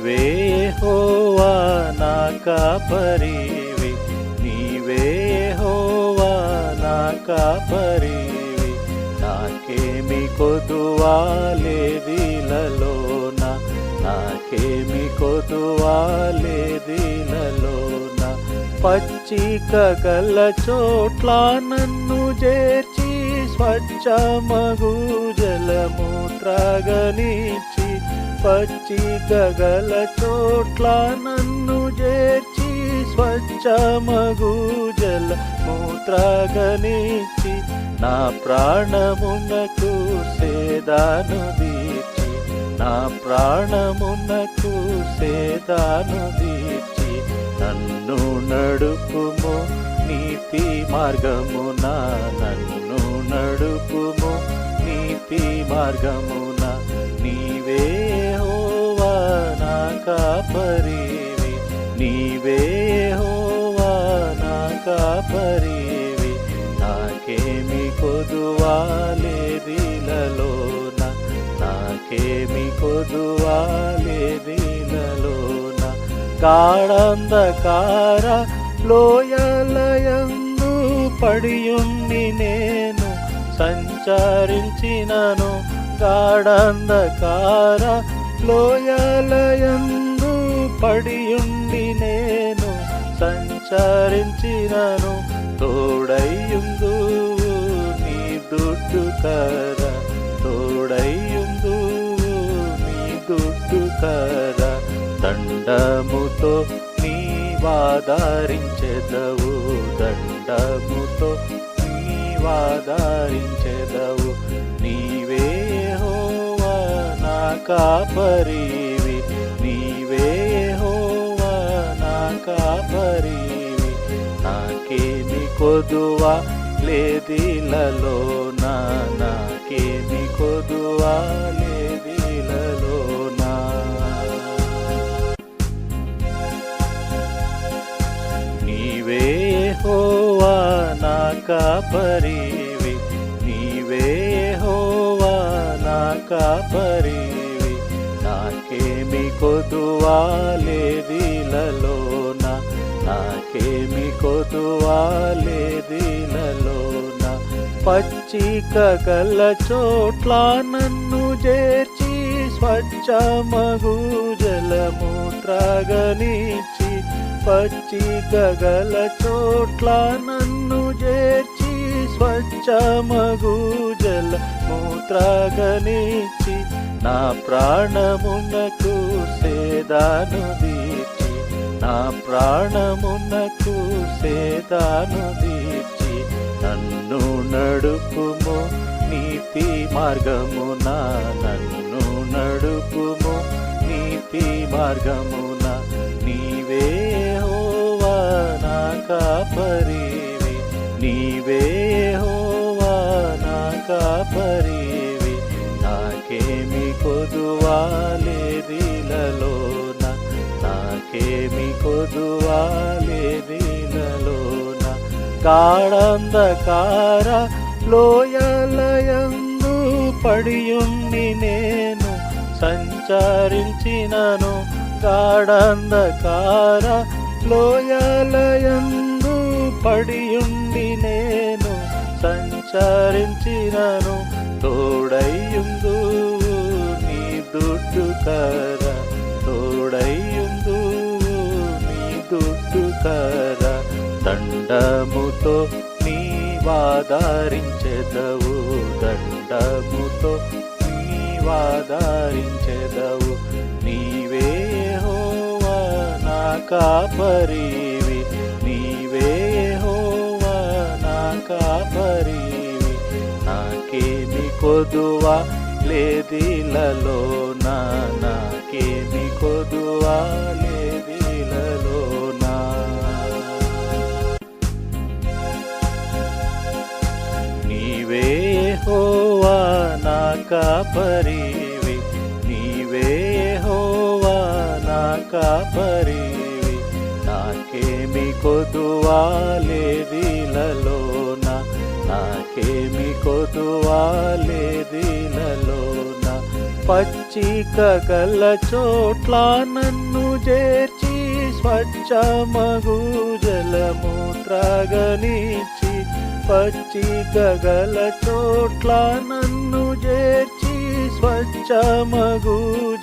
నీవే హోవా నా కాపరివి. నీవే హోవా నా కాపరివి. నాకేమి కొదువాలేదిలలోన నాకేమి కొదువాలేదిలలోన. పచ్చిక గల చోట్ల నన్ను చేర్చి స్వచ్ఛమగు జలము త్రాగనిచ్చి పచ్చి గగల చోట్ల నన్ను చేర్చి స్వచ్ఛమగు జలము త్రాగనిచ్చి నా ప్రాణమునకు సేదాను దీచి నా ప్రాణమునకు సేదాను దీచి నన్ను నడుపుము నీతి మార్గమున నన్ను నడుపుము నీతి మార్గమున. కాపరివి. నీవే హోవా నా కాపరివి. నాకేమి కొదువాలేదిలలోన. నాకేమి కొదువాలేదిలలోన. గాఢంధకార లోయలయందు పడియుండి నేను. సంచరించినను గాఢంధకార లోయలయందు పడియుండి నేను సంచరించినను తోడయ్యుందు నీ దుడ్డు కర తోడయ్యుందు నీ దుడ్డు కర దండముతో నీ వాదారించెదవు దండముతో నీ వాదారించెదవు నీవే కాపరివి. నీవే హోవా నా కాపరివి. నాకేమి కొదువా లేదిలలో నాకేమి కొదువా లేదిలలో నీవే హోవా నా కాపరివి. నీవే హోవా నా కాపరివి. నాకేమి కొదువాలేదిలలోన నాకేమి కొదువాలేదిలలోన పచ్చిక గల చోట్ల నన్ను చేర్చి స్వచ్ఛమగు జలము త్రాగనిచ్చి పచ్చిక గల చోట్ల నన్ను చేర్చి స్వచ్ఛమగు జలము త్రాగనిచ్చి నా ప్రాణమునకు సేదాను దీచి నా ప్రాణమునకు సేదాను దీచి నన్ను నడుపుము నీతి మార్గమున నన్ను నడుపుము నీతి మార్గమున నీవే హోవా నా కాపరివి. నీవే కాపరివి నాకేమి కొదువాలేదిలలోన నాకేమి కొదువాలేదిలలోన గాఢంధకార లోయలయందు పడియుండి నేను సంచరించినను. గాఢంధకార లోయలయందు పడియుండి నేను విచారించినను తోడయ్యుందు నీ దుడ్డు కర తోడయ్యుందు నీ దుడ్డు కర దండముతో నీ వాదారించెదవు దండముతో నీ వాదారించెదవు నీవే హోవా నా కాపరీ. కొదువ? లేదిలలో నాకేమి కొదువ? లేదిలలోనా నీవే హోవా నా కాపరివి. నీవే హోవా నా కాపరివి. నాకేమి కొదువాలేదిలలోన నాకేమి కొదువాలేదిలలోన పచ్చిక గల చోట్ల నన్ను చేర్చి స్వచ్ఛమగు జలము త్రాగనిచ్చి పచ్చిక గల చోట్ల నన్ను చేర్చి స్వచ్ఛమగు